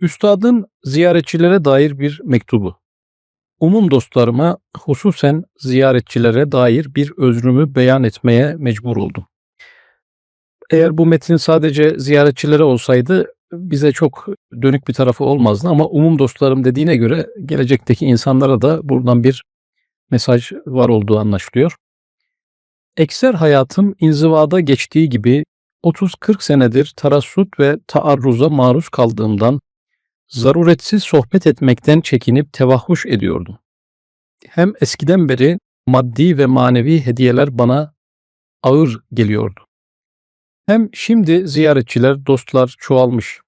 Üstadın ziyaretçilere dair bir mektubu. Umum dostlarıma, hususen ziyaretçilere dair bir özrümü beyan etmeye mecbur oldum. Eğer bu metin sadece ziyaretçilere olsaydı bize çok dönük bir tarafı olmazdı ama umum dostlarım dediğine göre gelecekteki insanlara da buradan bir mesaj var olduğu anlaşılıyor. Ekser hayatım inzivada geçtiği gibi 30-40 senedir tarassut ve taarruza maruz kaldığımdan zaruretsiz sohbet etmekten çekinip tevahhuş ediyordum. Hem eskiden beri maddi ve manevi hediyeler bana ağır geliyordu. Hem şimdi ziyaretçiler, dostlar çoğalmış.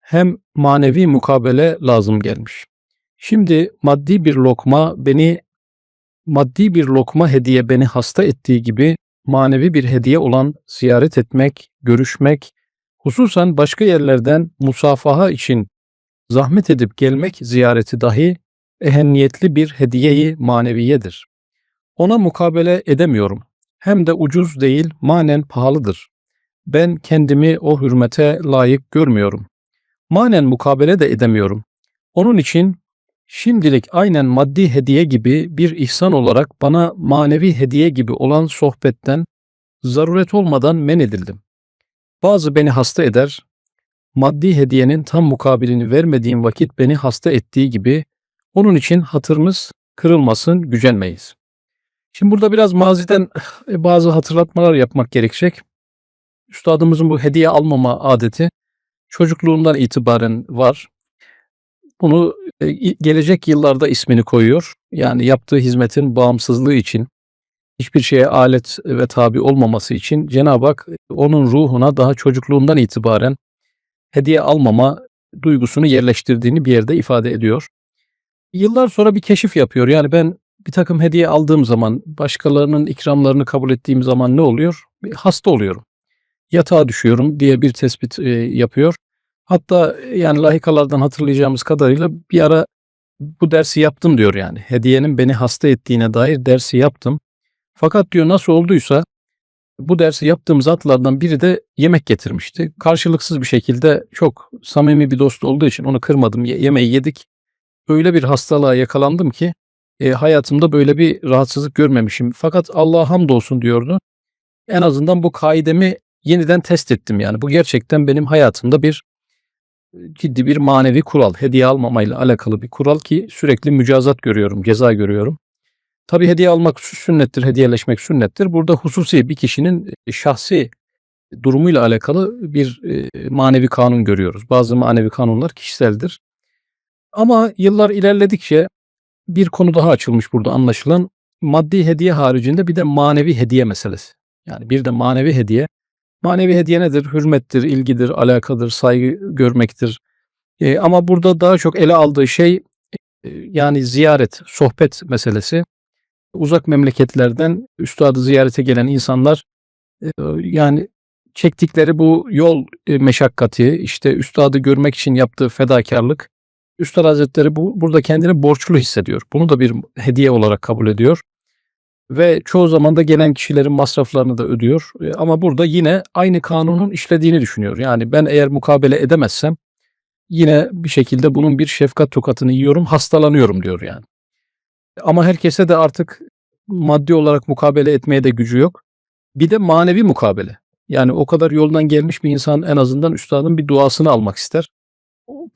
Hem manevi mukabele lazım gelmiş. Şimdi maddi bir lokma beni maddi bir lokma hediye beni hasta ettiği gibi manevi bir hediye olan ziyaret etmek, görüşmek, hususen başka yerlerden musafaha için zahmet edip gelmek ziyareti dahi ehemmiyetli bir hediyeyi maneviyedir. Ona mukabele edemiyorum. Hem de ucuz değil, manen pahalıdır. Ben kendimi o hürmete layık görmüyorum. Manen mukabele de edemiyorum. Onun için şimdilik aynen maddi hediye gibi bir ihsan olarak bana manevi hediye gibi olan sohbetten zaruret olmadan men edildim. Bazı beni hasta eder, maddi hediyenin tam mukabilini vermediğim vakit beni hasta ettiği gibi onun için hatırınız kırılmasın, gücenmeyiz. Şimdi burada biraz maziden e, bazı hatırlatmalar yapmak gerekecek. Üstadımızın bu hediye almama adeti çocukluğundan itibaren var. Bunu e, gelecek yıllarda ismini koyuyor. Yani yaptığı hizmetin bağımsızlığı için, hiçbir şeye alet ve tabi olmaması için Cenab-ı Hak onun ruhuna daha çocukluğundan itibaren hediye almama duygusunu yerleştirdiğini bir yerde ifade ediyor. Yıllar sonra bir keşif yapıyor. Yani ben bir takım hediye aldığım zaman, başkalarının ikramlarını kabul ettiğim zaman ne oluyor? Hasta oluyorum. Yatağa düşüyorum diye bir tespit e, yapıyor. Hatta yani lahikalardan hatırlayacağımız kadarıyla bir ara bu dersi yaptım diyor yani. Hediyenin beni hasta ettiğine dair dersi yaptım. Fakat diyor nasıl olduysa bu dersi yaptığım zatlardan biri de yemek getirmişti. Karşılıksız bir şekilde çok samimi bir dost olduğu için onu kırmadım. Yemeği yedik. Öyle bir hastalığa yakalandım ki e, hayatımda böyle bir rahatsızlık görmemişim. Fakat Allah'a hamdolsun diyordu. En azından bu kaidemi yeniden test ettim yani. Bu gerçekten benim hayatımda bir ciddi bir manevi kural. Hediye almamayla alakalı bir kural ki sürekli mücazat görüyorum, ceza görüyorum. Tabi hediye almak sünnettir, hediyeleşmek sünnettir. Burada hususi bir kişinin e, şahsi durumuyla alakalı bir e, manevi kanun görüyoruz. Bazı manevi kanunlar kişiseldir. Ama yıllar ilerledikçe bir konu daha açılmış burada anlaşılan. Maddi hediye haricinde bir de manevi hediye meselesi. Yani bir de manevi hediye. Manevi hediye nedir? Hürmettir, ilgidir, alakadır, saygı görmektir. E, ama burada daha çok ele aldığı şey yani ziyaret, sohbet meselesi uzak memleketlerden üstadı ziyarete gelen insanlar e, yani çektikleri bu yol e, meşakkati, işte üstadı görmek için yaptığı fedakarlık, Üstad Hazretleri bu, burada kendini borçlu hissediyor. Bunu da bir hediye olarak kabul ediyor. Ve çoğu zaman da gelen kişilerin masraflarını da ödüyor. E, ama burada yine aynı kanunun işlediğini düşünüyor. Yani ben eğer mukabele edemezsem yine bir şekilde bunun bir şefkat tokatını yiyorum, hastalanıyorum diyor yani. Ama herkese de artık maddi olarak mukabele etmeye de gücü yok. Bir de manevi mukabele. Yani o kadar yoldan gelmiş bir insan en azından üstadın bir duasını almak ister.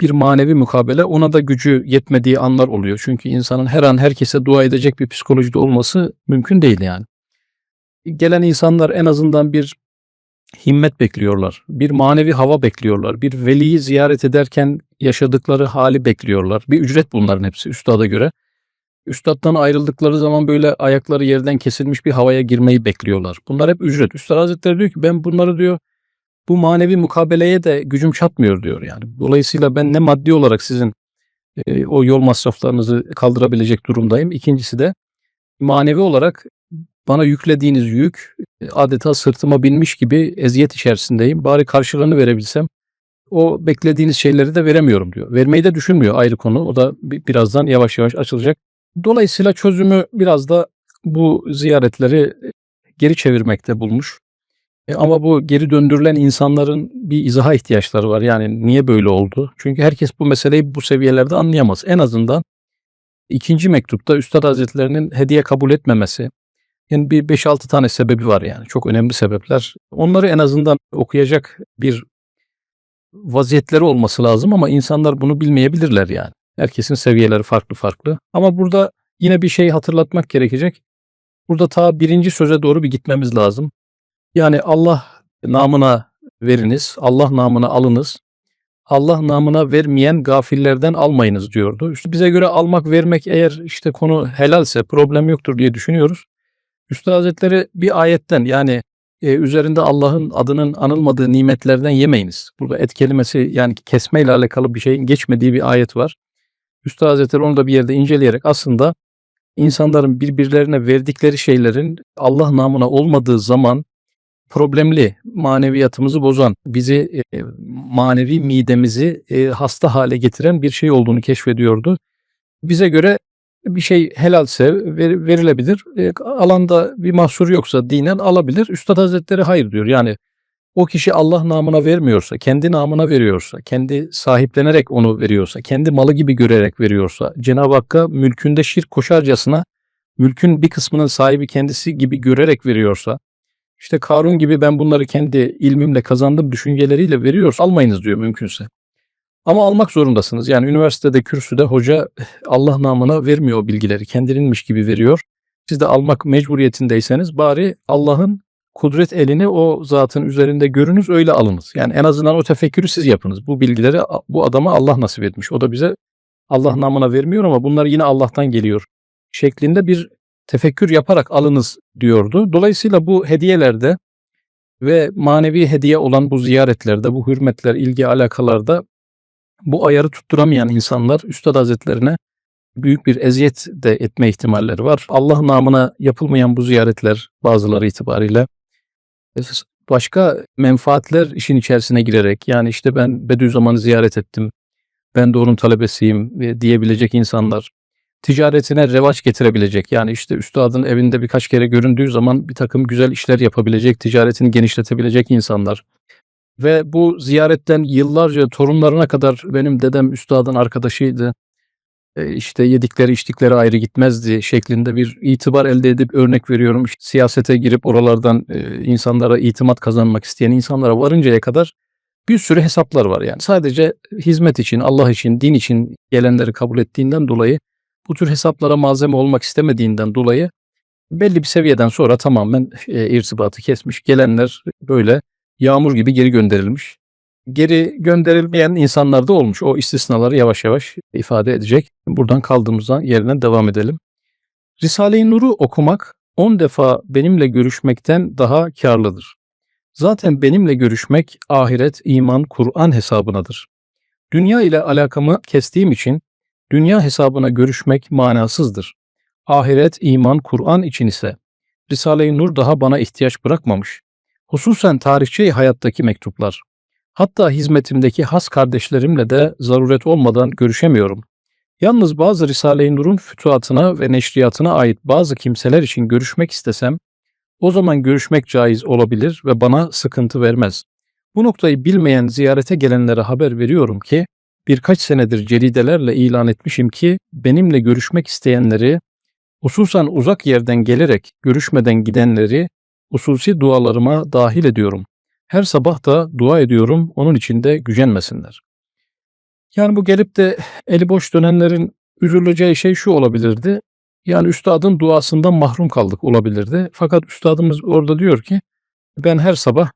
Bir manevi mukabele ona da gücü yetmediği anlar oluyor. Çünkü insanın her an herkese dua edecek bir psikolojide olması mümkün değil yani. Gelen insanlar en azından bir himmet bekliyorlar. Bir manevi hava bekliyorlar. Bir veliyi ziyaret ederken yaşadıkları hali bekliyorlar. Bir ücret bunların hepsi üstada göre. Üstad'dan ayrıldıkları zaman böyle ayakları yerden kesilmiş bir havaya girmeyi bekliyorlar. Bunlar hep ücret. Üstad Hazretleri diyor ki ben bunları diyor bu manevi mukabeleye de gücüm çatmıyor diyor yani. Dolayısıyla ben ne maddi olarak sizin e, o yol masraflarınızı kaldırabilecek durumdayım. İkincisi de manevi olarak bana yüklediğiniz yük e, adeta sırtıma binmiş gibi eziyet içerisindeyim. Bari karşılığını verebilsem o beklediğiniz şeyleri de veremiyorum diyor. Vermeyi de düşünmüyor ayrı konu. O da birazdan yavaş yavaş açılacak. Dolayısıyla çözümü biraz da bu ziyaretleri geri çevirmekte bulmuş. E ama bu geri döndürülen insanların bir izaha ihtiyaçları var. Yani niye böyle oldu? Çünkü herkes bu meseleyi bu seviyelerde anlayamaz. En azından ikinci mektupta Üstad Hazretlerinin hediye kabul etmemesi, yani bir 5-6 tane sebebi var yani. Çok önemli sebepler. Onları en azından okuyacak bir vaziyetleri olması lazım ama insanlar bunu bilmeyebilirler yani. Herkesin seviyeleri farklı farklı. Ama burada yine bir şey hatırlatmak gerekecek. Burada ta birinci söze doğru bir gitmemiz lazım. Yani Allah namına veriniz, Allah namına alınız. Allah namına vermeyen gafillerden almayınız diyordu. İşte bize göre almak vermek eğer işte konu helalse problem yoktur diye düşünüyoruz. Üstad Hazretleri bir ayetten yani e, üzerinde Allah'ın adının anılmadığı nimetlerden yemeyiniz. Burada et kelimesi yani kesmeyle alakalı bir şeyin geçmediği bir ayet var. Üstad Hazretleri onu da bir yerde inceleyerek aslında insanların birbirlerine verdikleri şeylerin Allah namına olmadığı zaman problemli, maneviyatımızı bozan, bizi e, manevi midemizi e, hasta hale getiren bir şey olduğunu keşfediyordu. Bize göre bir şey helalse ver, verilebilir. E, alanda bir mahsur yoksa dinen alabilir. Üstad Hazretleri hayır diyor. Yani o kişi Allah namına vermiyorsa, kendi namına veriyorsa, kendi sahiplenerek onu veriyorsa, kendi malı gibi görerek veriyorsa, Cenab-ı Hakk'a mülkünde şirk koşarcasına mülkün bir kısmının sahibi kendisi gibi görerek veriyorsa, işte Karun gibi ben bunları kendi ilmimle kazandım düşünceleriyle veriyorsa almayınız diyor mümkünse. Ama almak zorundasınız. Yani üniversitede kürsüde hoca Allah namına vermiyor o bilgileri. Kendininmiş gibi veriyor. Siz de almak mecburiyetindeyseniz bari Allah'ın kudret elini o zatın üzerinde görünüz öyle alınız. Yani en azından o tefekkürü siz yapınız. Bu bilgileri bu adama Allah nasip etmiş. O da bize Allah namına vermiyor ama bunlar yine Allah'tan geliyor şeklinde bir tefekkür yaparak alınız diyordu. Dolayısıyla bu hediyelerde ve manevi hediye olan bu ziyaretlerde, bu hürmetler, ilgi alakalarda bu ayarı tutturamayan insanlar Üstad Hazretlerine büyük bir eziyet de etme ihtimalleri var. Allah namına yapılmayan bu ziyaretler bazıları itibariyle başka menfaatler işin içerisine girerek yani işte ben Bediüzzaman'ı ziyaret ettim, ben de onun talebesiyim diyebilecek insanlar ticaretine revaç getirebilecek yani işte üstadın evinde birkaç kere göründüğü zaman bir takım güzel işler yapabilecek, ticaretini genişletebilecek insanlar. Ve bu ziyaretten yıllarca torunlarına kadar benim dedem üstadın arkadaşıydı. E işte yedikleri içtikleri ayrı gitmezdi şeklinde bir itibar elde edip örnek veriyorum. İşte siyasete girip oralardan e, insanlara itimat kazanmak isteyen insanlara varıncaya kadar bir sürü hesaplar var yani. Sadece hizmet için, Allah için, din için gelenleri kabul ettiğinden dolayı bu tür hesaplara malzeme olmak istemediğinden dolayı belli bir seviyeden sonra tamamen e, irtibatı kesmiş. Gelenler böyle yağmur gibi geri gönderilmiş. Geri gönderilmeyen insanlar da olmuş. O istisnaları yavaş yavaş ifade edecek. Buradan kaldığımızdan yerine devam edelim. Risale-i Nur'u okumak 10 defa benimle görüşmekten daha karlıdır. Zaten benimle görüşmek ahiret, iman, Kur'an hesabınadır. Dünya ile alakamı kestiğim için dünya hesabına görüşmek manasızdır. Ahiret, iman, Kur'an için ise Risale-i Nur daha bana ihtiyaç bırakmamış. Hususen tarihçi hayattaki mektuplar. Hatta hizmetimdeki has kardeşlerimle de zaruret olmadan görüşemiyorum. Yalnız bazı Risale-i Nur'un fütuhatına ve neşriyatına ait bazı kimseler için görüşmek istesem, o zaman görüşmek caiz olabilir ve bana sıkıntı vermez. Bu noktayı bilmeyen ziyarete gelenlere haber veriyorum ki, birkaç senedir ceridelerle ilan etmişim ki, benimle görüşmek isteyenleri, hususan uzak yerden gelerek görüşmeden gidenleri hususi dualarıma dahil ediyorum. Her sabah da dua ediyorum, onun için de gücenmesinler. Yani bu gelip de eli boş dönenlerin üzüleceği şey şu olabilirdi. Yani üstadın duasından mahrum kaldık olabilirdi. Fakat üstadımız orada diyor ki ben her sabah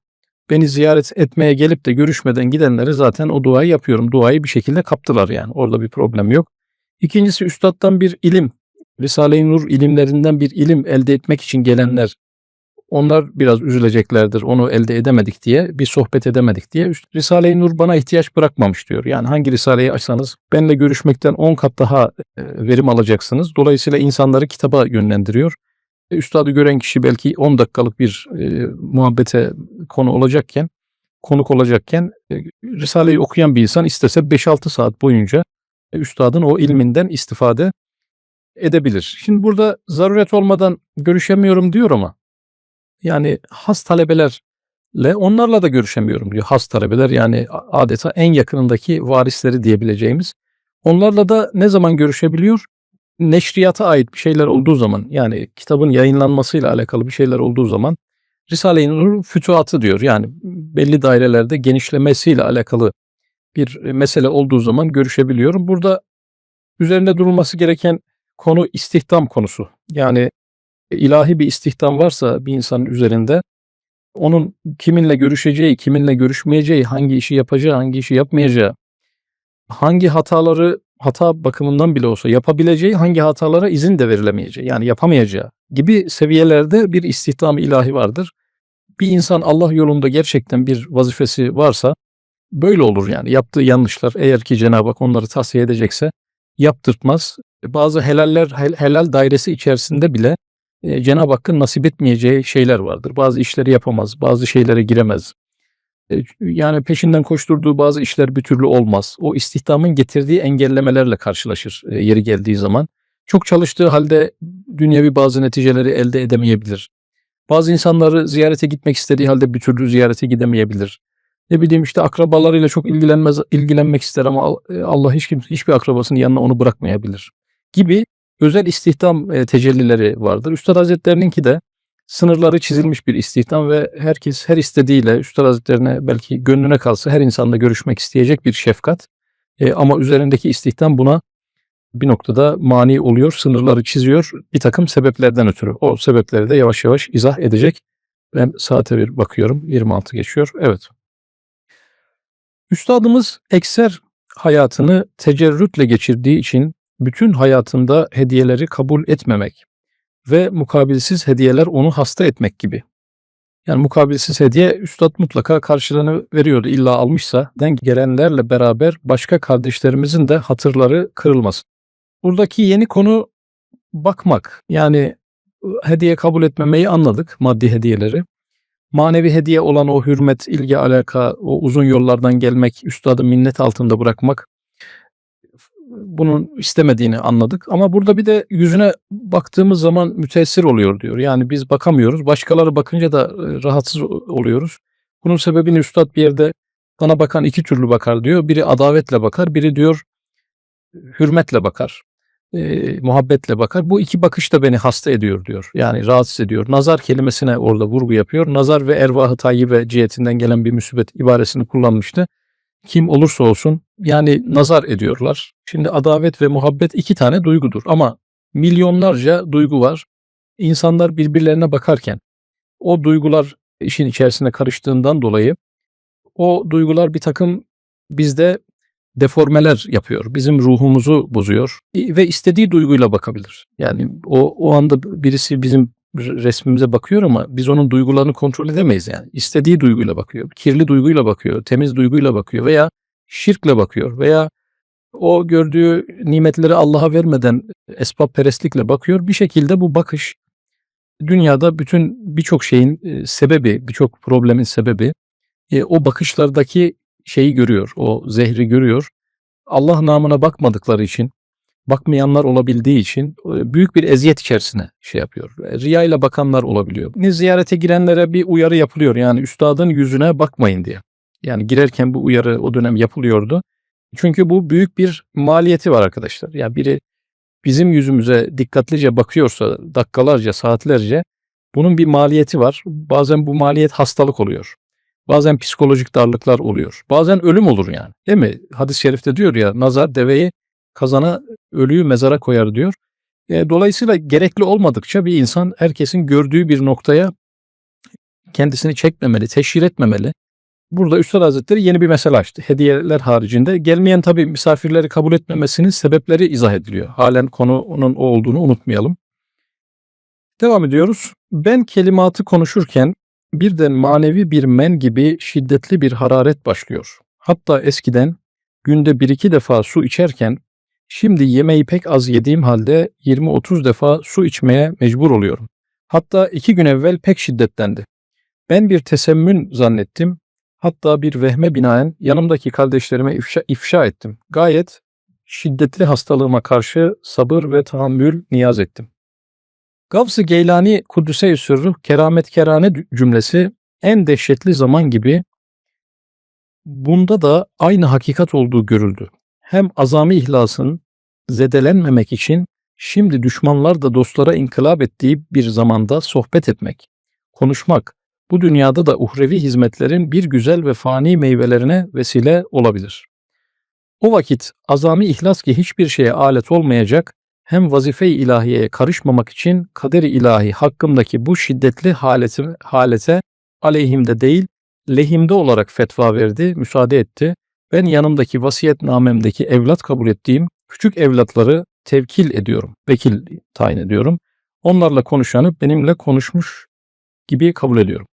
beni ziyaret etmeye gelip de görüşmeden gidenleri zaten o duayı yapıyorum. Duayı bir şekilde kaptılar yani. Orada bir problem yok. İkincisi üstaddan bir ilim, Risale-i Nur ilimlerinden bir ilim elde etmek için gelenler onlar biraz üzüleceklerdir onu elde edemedik diye, bir sohbet edemedik diye. Risale-i Nur bana ihtiyaç bırakmamış diyor. Yani hangi Risale'yi açsanız benimle görüşmekten 10 kat daha e, verim alacaksınız. Dolayısıyla insanları kitaba yönlendiriyor. E, üstadı gören kişi belki 10 dakikalık bir e, muhabbete konu olacakken, konuk olacakken e, Risale'yi okuyan bir insan istese 5-6 saat boyunca e, üstadın o ilminden istifade edebilir. Şimdi burada zaruret olmadan görüşemiyorum diyor ama yani has talebeler onlarla da görüşemiyorum diyor has talebeler yani adeta en yakınındaki varisleri diyebileceğimiz. Onlarla da ne zaman görüşebiliyor? Neşriyata ait bir şeyler olduğu zaman yani kitabın yayınlanmasıyla alakalı bir şeyler olduğu zaman Risale-i Nur'un fütuhatı diyor. Yani belli dairelerde genişlemesiyle alakalı bir mesele olduğu zaman görüşebiliyorum. Burada üzerinde durulması gereken konu istihdam konusu. Yani ilahi bir istihdam varsa bir insanın üzerinde onun kiminle görüşeceği, kiminle görüşmeyeceği, hangi işi yapacağı, hangi işi yapmayacağı, hangi hataları hata bakımından bile olsa yapabileceği, hangi hatalara izin de verilemeyeceği, yani yapamayacağı gibi seviyelerde bir istihdam ilahi vardır. Bir insan Allah yolunda gerçekten bir vazifesi varsa böyle olur yani. Yaptığı yanlışlar eğer ki Cenab-ı Hak onları tahsiye edecekse yaptırtmaz. Bazı helaller helal dairesi içerisinde bile e, Cenab-ı Hakk'ın nasip etmeyeceği şeyler vardır. Bazı işleri yapamaz, bazı şeylere giremez. E, yani peşinden koşturduğu bazı işler bir türlü olmaz. O istihdamın getirdiği engellemelerle karşılaşır e, yeri geldiği zaman. Çok çalıştığı halde dünyevi bazı neticeleri elde edemeyebilir. Bazı insanları ziyarete gitmek istediği halde bir türlü ziyarete gidemeyebilir. Ne bileyim işte akrabalarıyla çok ilgilenmez ilgilenmek ister ama Allah hiç kimse hiçbir akrabasının yanına onu bırakmayabilir gibi özel istihdam e, tecellileri vardır. Üstad Hazretleri'ninki de sınırları çizilmiş bir istihdam ve herkes her istediğiyle Üstad Hazretlerine belki gönlüne kalsa her insanla görüşmek isteyecek bir şefkat. E, ama üzerindeki istihdam buna bir noktada mani oluyor, sınırları çiziyor bir takım sebeplerden ötürü. O sebepleri de yavaş yavaş izah edecek. Ben saate bir bakıyorum, 26 geçiyor. Evet. Üstadımız ekser hayatını tecerrütle geçirdiği için bütün hayatında hediyeleri kabul etmemek ve mukabilsiz hediyeler onu hasta etmek gibi. Yani mukabilsiz hediye üstad mutlaka karşılığını veriyordu. İlla almışsa denk gelenlerle beraber başka kardeşlerimizin de hatırları kırılmasın. Buradaki yeni konu bakmak. Yani hediye kabul etmemeyi anladık, maddi hediyeleri. Manevi hediye olan o hürmet, ilgi, alaka, o uzun yollardan gelmek, üstadı minnet altında bırakmak bunun istemediğini anladık. Ama burada bir de yüzüne baktığımız zaman müteessir oluyor diyor. Yani biz bakamıyoruz. Başkaları bakınca da e, rahatsız oluyoruz. Bunun sebebini üstad bir yerde bana bakan iki türlü bakar diyor. Biri adavetle bakar, biri diyor hürmetle bakar. E, muhabbetle bakar. Bu iki bakış da beni hasta ediyor diyor. Yani rahatsız ediyor. Nazar kelimesine orada vurgu yapıyor. Nazar ve ervahı tayyibe cihetinden gelen bir müsibet ibaresini kullanmıştı kim olursa olsun yani nazar ediyorlar. Şimdi adavet ve muhabbet iki tane duygudur ama milyonlarca duygu var. İnsanlar birbirlerine bakarken o duygular işin içerisine karıştığından dolayı o duygular bir takım bizde deformeler yapıyor. Bizim ruhumuzu bozuyor ve istediği duyguyla bakabilir. Yani o o anda birisi bizim resmimize bakıyor ama biz onun duygularını kontrol edemeyiz yani. İstediği duyguyla bakıyor. Kirli duyguyla bakıyor, temiz duyguyla bakıyor veya şirkle bakıyor veya o gördüğü nimetleri Allah'a vermeden esbab perestlikle bakıyor. Bir şekilde bu bakış dünyada bütün birçok şeyin e, sebebi, birçok problemin sebebi e, o bakışlardaki şeyi görüyor, o zehri görüyor. Allah namına bakmadıkları için bakmayanlar olabildiği için e, büyük bir eziyet içerisine şey yapıyor. E, riya ile bakanlar olabiliyor. Ne ziyarete girenlere bir uyarı yapılıyor. Yani üstadın yüzüne bakmayın diye. Yani girerken bu uyarı o dönem yapılıyordu. Çünkü bu büyük bir maliyeti var arkadaşlar. Ya yani biri bizim yüzümüze dikkatlice bakıyorsa dakikalarca, saatlerce bunun bir maliyeti var. Bazen bu maliyet hastalık oluyor. Bazen psikolojik darlıklar oluyor. Bazen ölüm olur yani. Değil mi? Hadis-i şerifte diyor ya nazar deveyi kazana ölüyü mezara koyar diyor. E, dolayısıyla gerekli olmadıkça bir insan herkesin gördüğü bir noktaya kendisini çekmemeli, teşhir etmemeli. Burada Üstad Hazretleri yeni bir mesele açtı. Hediyeler haricinde gelmeyen tabi misafirleri kabul etmemesinin sebepleri izah ediliyor. Halen konunun o olduğunu unutmayalım. Devam ediyoruz. Ben kelimatı konuşurken birden manevi bir men gibi şiddetli bir hararet başlıyor. Hatta eskiden günde bir iki defa su içerken Şimdi yemeği pek az yediğim halde 20-30 defa su içmeye mecbur oluyorum. Hatta iki gün evvel pek şiddetlendi. Ben bir tesemmün zannettim. Hatta bir vehme binaen yanımdaki kardeşlerime ifşa, ifşa ettim. Gayet şiddetli hastalığıma karşı sabır ve tahammül niyaz ettim. Gavs-ı Geylani Kudüs-i Sürrü keramet kerane cümlesi en dehşetli zaman gibi bunda da aynı hakikat olduğu görüldü. Hem azami ihlasın zedelenmemek için şimdi düşmanlar da dostlara inkılap ettiği bir zamanda sohbet etmek, konuşmak, bu dünyada da uhrevi hizmetlerin bir güzel ve fani meyvelerine vesile olabilir. O vakit azami ihlas ki hiçbir şeye alet olmayacak, hem vazife-i ilahiyeye karışmamak için kader-i ilahi hakkımdaki bu şiddetli haleti, halete aleyhimde değil, lehimde olarak fetva verdi, müsaade etti. Ben yanımdaki vasiyetnamemdeki evlat kabul ettiğim küçük evlatları tevkil ediyorum, vekil tayin ediyorum. Onlarla konuşanı benimle konuşmuş gibi kabul ediyorum.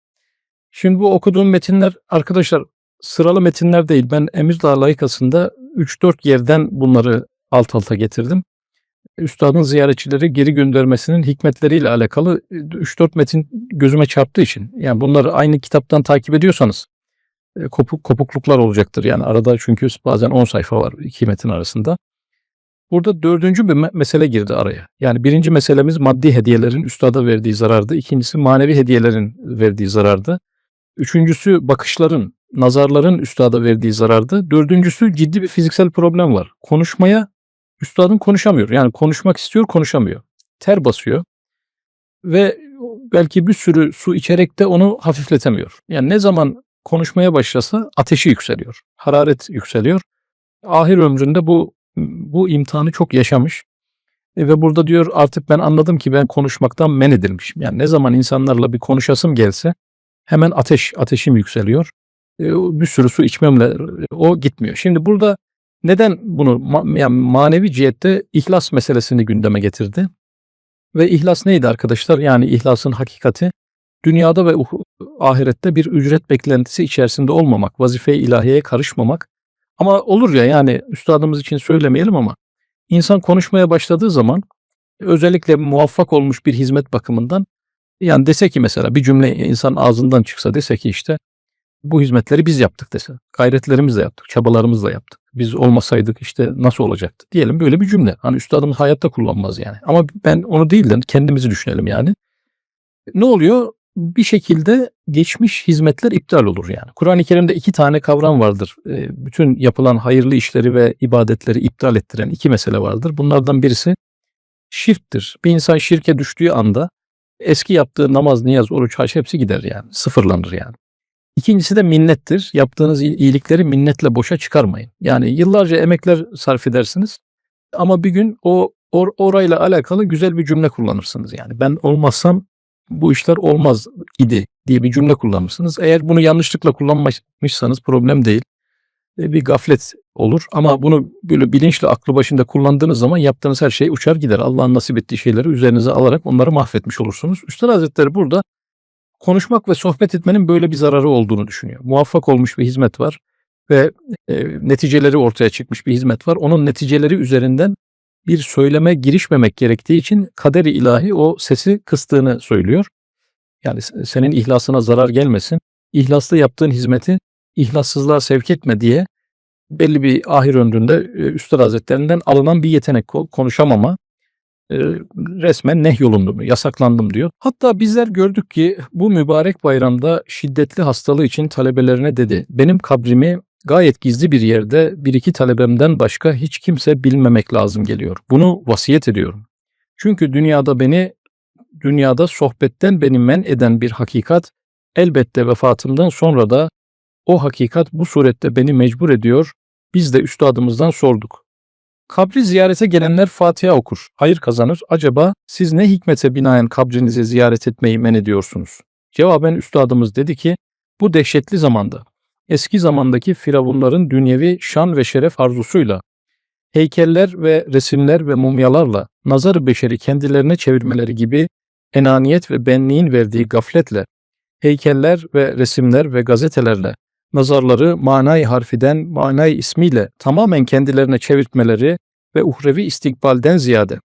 Şimdi bu okuduğum metinler arkadaşlar sıralı metinler değil. Ben Emirdağ layıkasında 3-4 yerden bunları alt alta getirdim. Üstadın ziyaretçileri geri göndermesinin hikmetleriyle alakalı 3-4 metin gözüme çarptığı için. Yani bunları aynı kitaptan takip ediyorsanız kopuk, kopukluklar olacaktır. Yani arada çünkü bazen 10 sayfa var iki metin arasında. Burada dördüncü bir mesele girdi araya. Yani birinci meselemiz maddi hediyelerin üstada verdiği zarardı. İkincisi manevi hediyelerin verdiği zarardı. Üçüncüsü bakışların, nazarların üstada verdiği zarardı. Dördüncüsü ciddi bir fiziksel problem var. Konuşmaya üstadın konuşamıyor. Yani konuşmak istiyor, konuşamıyor. Ter basıyor. Ve belki bir sürü su içerek de onu hafifletemiyor. Yani ne zaman konuşmaya başlasa ateşi yükseliyor. Hararet yükseliyor. Ahir ömründe bu bu imtihanı çok yaşamış. E, ve burada diyor artık ben anladım ki ben konuşmaktan men edilmişim. Yani ne zaman insanlarla bir konuşasım gelse hemen ateş, ateşim yükseliyor. E, bir sürü su içmemle o gitmiyor. Şimdi burada neden bunu ma, yani manevi cihette ihlas meselesini gündeme getirdi? Ve ihlas neydi arkadaşlar? Yani ihlasın hakikati dünyada ve ahirette bir ücret beklentisi içerisinde olmamak, vazife-i ilahiyeye karışmamak. Ama olur ya yani üstadımız için söylemeyelim ama insan konuşmaya başladığı zaman özellikle muvaffak olmuş bir hizmet bakımından yani dese ki mesela bir cümle insan ağzından çıksa dese ki işte bu hizmetleri biz yaptık dese. Gayretlerimizle yaptık, çabalarımızla yaptık. Biz olmasaydık işte nasıl olacaktı? Diyelim böyle bir cümle. Hani üstadımız hayatta kullanmaz yani. Ama ben onu değil de kendimizi düşünelim yani. Ne oluyor? Bir şekilde geçmiş hizmetler iptal olur yani. Kur'an-ı Kerim'de iki tane kavram vardır. Bütün yapılan hayırlı işleri ve ibadetleri iptal ettiren iki mesele vardır. Bunlardan birisi şirktir. Bir insan şirke düştüğü anda eski yaptığı namaz, niyaz, oruç, haç hepsi gider yani. Sıfırlanır yani. İkincisi de minnettir. Yaptığınız iyilikleri minnetle boşa çıkarmayın. Yani yıllarca emekler sarf edersiniz ama bir gün o or, orayla alakalı güzel bir cümle kullanırsınız. Yani ben olmazsam bu işler olmaz idi diye bir cümle kullanırsınız. Eğer bunu yanlışlıkla kullanmışsanız problem değil. E, bir gaflet olur ama bunu böyle bilinçli aklı başında kullandığınız zaman yaptığınız her şey uçar gider. Allah'ın nasip ettiği şeyleri üzerinize alarak onları mahvetmiş olursunuz. Üstad Hazretleri burada konuşmak ve sohbet etmenin böyle bir zararı olduğunu düşünüyor. Muvaffak olmuş bir hizmet var ve e, neticeleri ortaya çıkmış bir hizmet var. Onun neticeleri üzerinden bir söyleme girişmemek gerektiği için kaderi ilahi o sesi kıstığını söylüyor. Yani senin ihlasına zarar gelmesin. İhlaslı yaptığın hizmeti ihlassızlığa sevk etme diye belli bir ahir ömründe e, Üstad Hazretlerinden alınan bir yetenek konuşamama e, resmen nehyolundum, yasaklandım diyor. Hatta bizler gördük ki bu mübarek bayramda şiddetli hastalığı için talebelerine dedi. Benim kabrimi gayet gizli bir yerde bir iki talebemden başka hiç kimse bilmemek lazım geliyor. Bunu vasiyet ediyorum. Çünkü dünyada beni dünyada sohbetten beni men eden bir hakikat elbette vefatımdan sonra da o hakikat bu surette beni mecbur ediyor. Biz de üstadımızdan sorduk. Kabri ziyarete gelenler Fatiha okur, hayır kazanır. Acaba siz ne hikmete binaen kabrinizi ziyaret etmeyi men ediyorsunuz? Cevaben üstadımız dedi ki, bu dehşetli zamanda, eski zamandaki firavunların dünyevi şan ve şeref arzusuyla, heykeller ve resimler ve mumyalarla nazar beşeri kendilerine çevirmeleri gibi enaniyet ve benliğin verdiği gafletle, heykeller ve resimler ve gazetelerle nazarları manay harfiden manay ismiyle tamamen kendilerine çevirtmeleri ve uhrevi istikbalden ziyade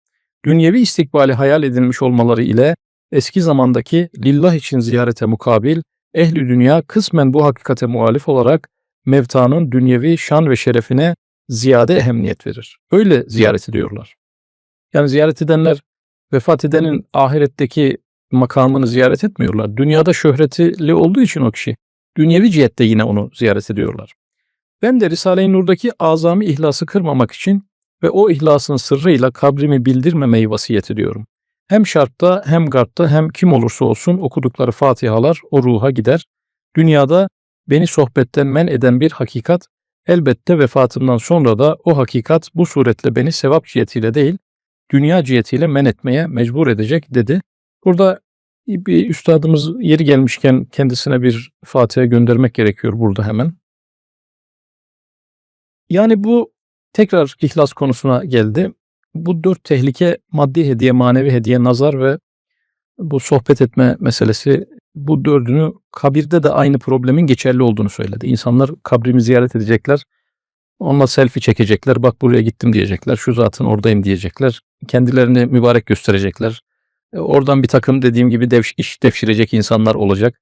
dünyevi istikbali hayal edilmiş olmaları ile eski zamandaki lillah için ziyarete mukabil ehli dünya kısmen bu hakikate muhalif olarak mevtanın dünyevi şan ve şerefine ziyade ehemmiyet verir. Öyle ziyaret ediyorlar. Yani ziyaret edenler vefat edenin ahiretteki makamını ziyaret etmiyorlar. Dünyada şöhretli olduğu için o kişi. Dünyevi cihette yine onu ziyaret ediyorlar. Ben de Risale-i Nur'daki azami ihlası kırmamak için ve o ihlasın sırrıyla kabrimi bildirmemeyi vasiyet ediyorum. Hem şartta hem garpta hem kim olursa olsun okudukları fatihalar o ruha gider. Dünyada beni sohbetten men eden bir hakikat elbette vefatımdan sonra da o hakikat bu suretle beni sevap cihetiyle değil dünya cihetiyle men etmeye mecbur edecek dedi. Burada bir üstadımız yeri gelmişken kendisine bir Fatiha göndermek gerekiyor burada hemen. Yani bu tekrar ihlas konusuna geldi. Bu dört tehlike maddi hediye, manevi hediye, nazar ve bu sohbet etme meselesi bu dördünü kabirde de aynı problemin geçerli olduğunu söyledi. İnsanlar kabrimi ziyaret edecekler. Onunla selfie çekecekler. Bak buraya gittim diyecekler. Şu zatın oradayım diyecekler. Kendilerini mübarek gösterecekler. E, Oradan bir takım dediğim gibi devş, iş devşirecek insanlar olacak.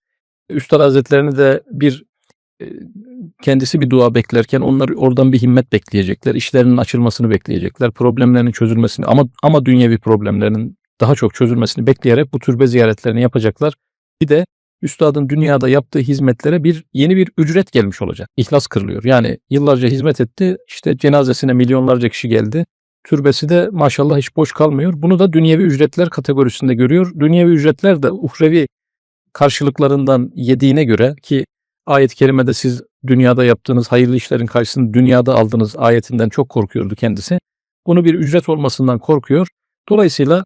Üstad Hazretlerini de bir e, kendisi bir dua beklerken onlar oradan bir himmet bekleyecekler. işlerinin açılmasını bekleyecekler. Problemlerinin çözülmesini ama ama dünyevi problemlerinin daha çok çözülmesini bekleyerek bu türbe ziyaretlerini yapacaklar. Bir de üstadın dünyada yaptığı hizmetlere bir yeni bir ücret gelmiş olacak. İhlas kırılıyor. Yani yıllarca hizmet etti. İşte cenazesine milyonlarca kişi geldi. Türbesi de maşallah hiç boş kalmıyor. Bunu da dünyevi ücretler kategorisinde görüyor. Dünyevi ücretler de uhrevi karşılıklarından yediğine göre ki ayet-i kerimede siz dünyada yaptığınız hayırlı işlerin karşısında dünyada aldığınız ayetinden çok korkuyordu kendisi. Bunu bir ücret olmasından korkuyor. Dolayısıyla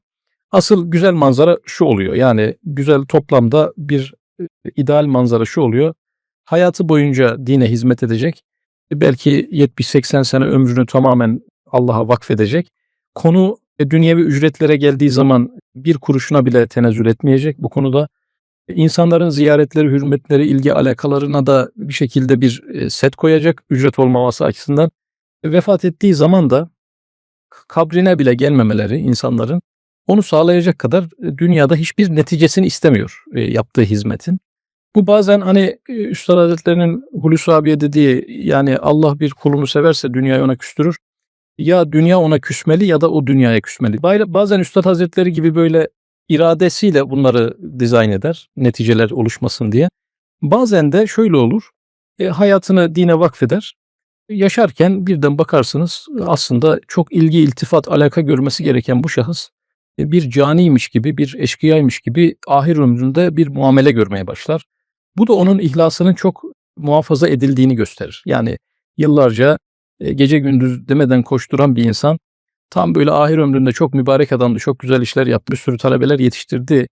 asıl güzel manzara şu oluyor. Yani güzel toplamda bir e, ideal manzara şu oluyor. Hayatı boyunca dine hizmet edecek. Belki 70-80 sene ömrünü tamamen Allah'a vakfedecek. Konu e, dünyevi ücretlere geldiği zaman bir kuruşuna bile tenezzül etmeyecek. Bu konuda insanların ziyaretleri, hürmetleri, ilgi alakalarına da bir şekilde bir e, set koyacak ücret olmaması açısından. Vefat ettiği zaman da kabrine bile gelmemeleri insanların onu sağlayacak kadar e, dünyada hiçbir neticesini istemiyor e, yaptığı hizmetin. Bu bazen hani Üstad Hazretlerinin Hulusi abiye dediği yani Allah bir kulunu severse dünyayı ona küstürür. Ya dünya ona küsmeli ya da o dünyaya küsmeli. Bazen Üstad Hazretleri gibi böyle iradesiyle bunları dizayn eder neticeler oluşmasın diye. Bazen de şöyle olur. e, hayatını dine vakfeder. Yaşarken birden bakarsınız aslında çok ilgi, iltifat, alaka görmesi gereken bu şahıs e, bir caniymiş gibi, bir eşkıyaymış gibi ahir ömründe bir muamele görmeye başlar. Bu da onun ihlasının çok muhafaza edildiğini gösterir. Yani yıllarca e, gece gündüz demeden koşturan bir insan tam böyle ahir ömründe çok mübarek adamdı, çok güzel işler yaptı, bir sürü talebeler yetiştirdi.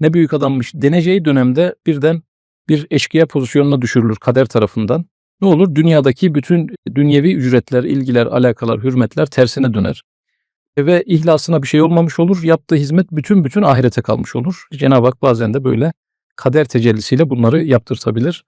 Ne büyük adammış deneceği dönemde birden bir eşkıya pozisyonuna düşürülür kader tarafından. Ne olur? Dünyadaki bütün dünyevi ücretler, ilgiler, alakalar, hürmetler tersine döner ve ihlasına bir şey olmamış olur. Yaptığı hizmet bütün bütün ahirete kalmış olur. Cenab-ı Hak bazen de böyle kader tecellisiyle bunları yaptırtabilir.